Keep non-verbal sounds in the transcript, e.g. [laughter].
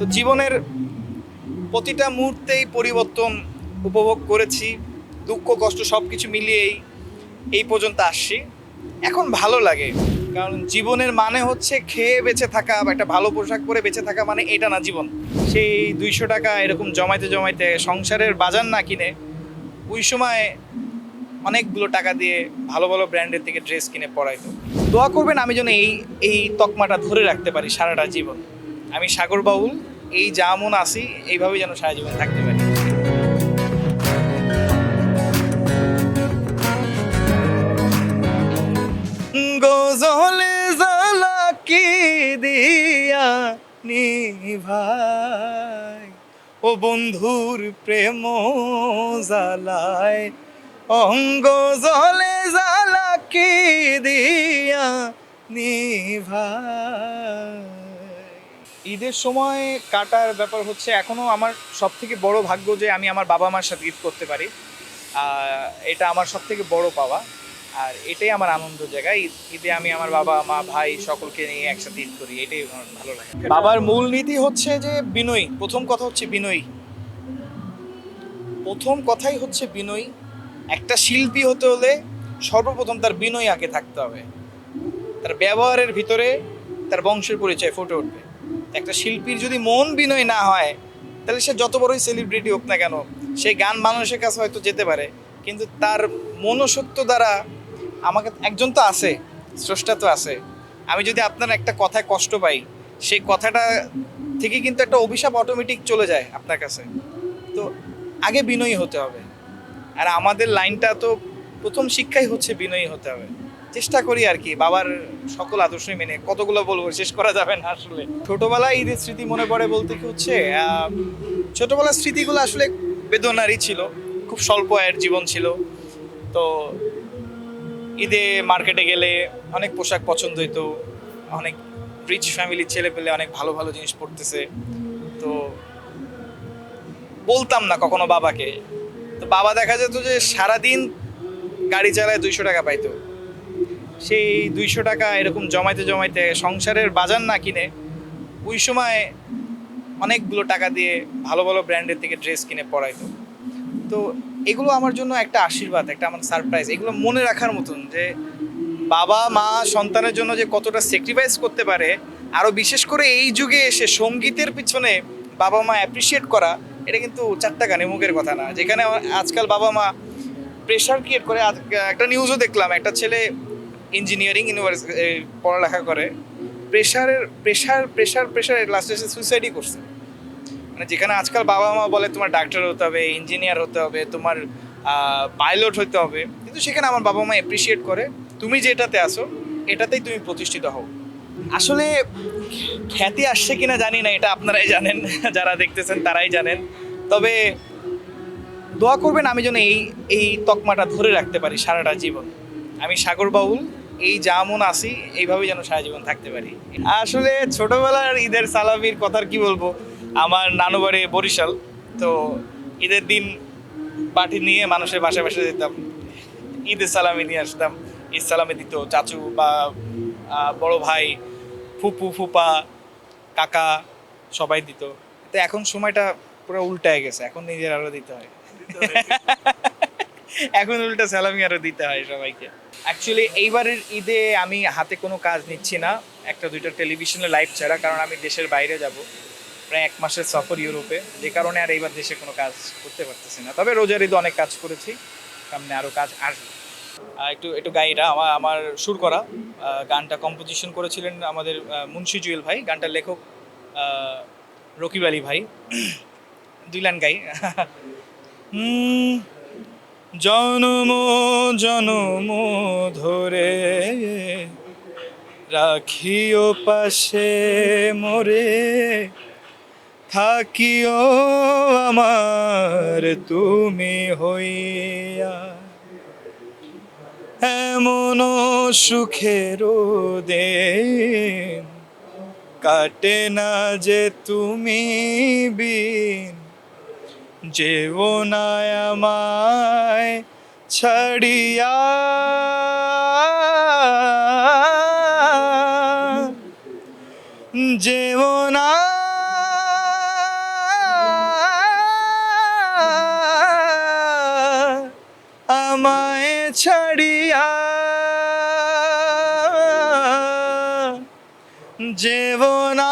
তো জীবনের প্রতিটা মুহূর্তেই পরিবর্তন উপভোগ করেছি, দুঃখ, কষ্ট সব কিছু মিলিয়েই এই পর্যন্ত আসছি। এখন ভালো লাগে, কারণ জীবনের মানে হচ্ছে খেয়ে বেঁচে থাকা বা একটা ভালো পোশাক পরে বেঁচে থাকা মানে এটা না জীবন। সেই দুইশো টাকা এরকম জমাইতে জমাইতে সংসারের বাজার না কিনে ওই সময় অনেকগুলো টাকা দিয়ে ভালো ভালো ব্র্যান্ডের থেকে ড্রেস কিনে পরাইতো দোয়া করবেন আমি যেন এই এই তকমাটা ধরে রাখতে পারি সারাটা জীবন। আমি সাগর বাউল এই যেমন আসি এইভাবেই যেন সারা জীবন থাকতে পারি। গজলে জালাকি দিয়া নিভাই? ও বন্ধুর প্রেম জালায় অঙ্গ জলে জালাকি দিয়া নিভাই? ঈদের সময় কাটার ব্যাপার হচ্ছে, এখনও আমার সব থেকে বড় ভাগ্য যে আমি আমার বাবা মার সাথে ঈদ করতে পারি। এটা আমার সব থেকে বড় পাওয়া। আর এটাই আমার আনন্দ জায়গা। ঈদ- ঈদে আমি আমার বাবা, মা, ভাই সকলকে নিয়ে একসাথে ঈদ করি। এটাই আমার ভালো লাগে। বাবার মূল নীতি হচ্ছে যে বিনয়ী। প্রথম কথা হচ্ছে বিনয়ী। প্রথম কথাই হচ্ছে বিনয়ী। একটা শিল্পী হতে হলে সর্বপ্রথম তার বিনয়ী আগে থাকতে হবে। তার ব্যবহারের ভিতরে তার বংশের পরিচয় ফুটে উঠবে। একটা শিল্পীর যদি মন বিনয় না হয়, তাহলে সে যত বড়ই সেলিব্রিটি হোক না কেন, সে গান মানুষের কাছে হয়তো যেতে পারে। কিন্তু তার মনসত্ব দ্বারা আমাকে একজন তো আছে, স্রষ্টা তো আছে। আমি যদি আপনার একটা কথায় কষ্ট পাই, সেই কথাটা থেকে কিন্তু একটা অভিশাপ অটোমেটিক চলে যায় আপনার কাছে। তো আগে বিনয়ী হতে হবে। আর আমাদের লাইনটা তো প্রথম শিক্ষাই হচ্ছে বিনয়ী হতে হবে। চেষ্টা করি আর কি, বাবার সকল আদর্শই মেনে, কতগুলো বলব শেষ করা যাবে না আসলে। ছোটবেলায় ঈদের স্মৃতি মনে পড়ে বলতে কি হচ্ছে ছোটবেলার স্মৃতিগুলো আসলে বেদনারই ছিল, খুব স্বল্প আয়ের জীবন ছিল। তো ঈদে মার্কেটে গেলে অনেক পোশাক পছন্দ হইতো, অনেক রিচ ফ্যামিলির ছেলে পেলে অনেক ভালো ভালো জিনিস পড়তেছে তো বলতাম না কখনো বাবাকে। তো বাবা দেখা যেত যে সারাদিন গাড়ি চালায় দুইশো টাকা পাইতো। সেই দুইশো টাকা এরকম জমাইতে জমাইতে সংসারের বাজার না কিনে ওই সময় অনেকগুলো টাকা দিয়ে ভালো ভালো ব্র্যান্ডের থেকে ড্রেস কিনে পরাইতো। তো এগুলো আমার জন্য একটা আশীর্বাদ, একটা আমার সারপ্রাইজ। এগুলো মনে রাখার মতন যে বাবা, মা, সন্তানের জন্য যে কতটা স্যাক্রিফাইস করতে পারে আরও বিশেষ করে এই যুগে এসে সঙ্গীতের পিছনে বাবা, মা অ্যাপ্রিসিয়েট করা, এটা কিন্তু চারটা গানে মুখের কথা না। যেখানে আজকাল বাবা, মা প্রেশার ক্রিয়েট করে। একটা নিউজও দেখলাম, একটা ছেলে ইঞ্জিনিয়ারিং ইউনিভার্সিটি পড়ালেখা করে, প্রেশারের, প্রেশার প্রেশার প্রেশার লাস্টে এসে সুইসাইডই করছে। মানে যেখানে আজকাল বাবা মা বলে, তোমার ডাক্তার হতে হবে ইঞ্জিনিয়ার হতে হবে, তোমার পাইলট হতে হবে। কিন্তু সেখানে আমার বাবা মা অ্যাপ্রিসিয়েট করে, তুমি যেটাতে আসো এটাতেই তুমি প্রতিষ্ঠিত হও। আসলে খ্যাতি আসছে কিনা জানি না, এটা আপনারাই জানেন, [laughs] যারা দেখতেছেন তারাই জানেন। তবে দোয়া করবেন আমি যেন এই এই তকমাটা ধরে রাখতে পারি সারাটা জীবন। আমি সাগর বাউল এই যেমন আসি এইভাবেই যেন সারা জীবন থাকতে পারি। আসলে ছোটবেলার ঈদের সালামির কথার কি বলব? আমার নানু বাড়ি বরিশাল, তো ঈদের দিন পাঠি নিয়ে মানুষের বাসায় বাসায় যেতাম। ঈদের সালামি নিয়ে আসতাম। ঈদ সালামি দিত চাচু বা বড় ভাই, ফুপু, ফুপা, কাকা, সবাই দিত। তো এখন সময়টা পুরো উল্টায় গেছে, এখন নিজের আরও দিতে হয়। এখন উল্টা সালামি আরও দিতে হয় সবাইকে। অ্যাকচুয়ালি এইবারের ঈদে আমি হাতে কোনো কাজ নিচ্ছি না। একটা দুইটা টেলিভিশনে লাইভ ছাড়া কারণ আমি দেশের বাইরে যাব। প্রায় এক মাসের সফর ইউরোপে। যে কারণে আর এইবার দেশে কোনো কাজ করতে পারতেছি না। তবে রোজার ঈদে অনেক কাজ করেছি। সামনে আরও কাজ আহ, একটু একটু গাইরা আমার আমার সুর করা। গানটা কম্পোজিশন করেছিলেন আমাদের মুন্সি জুয়েল ভাই। গানটার লেখক রকিব আলী ভাই। দুই লাইন গাই। [laughs] হুম, জনম জনম ধরে রাখিও পাশে মোরে, থাকিও আমার তুমি হইয়া। এমন সুখের দিন কাটে না যে তুমি বিন যেওনায় আমায় ছাড়িয়া যেওনা আমায় ছাড়িয়া যেওনা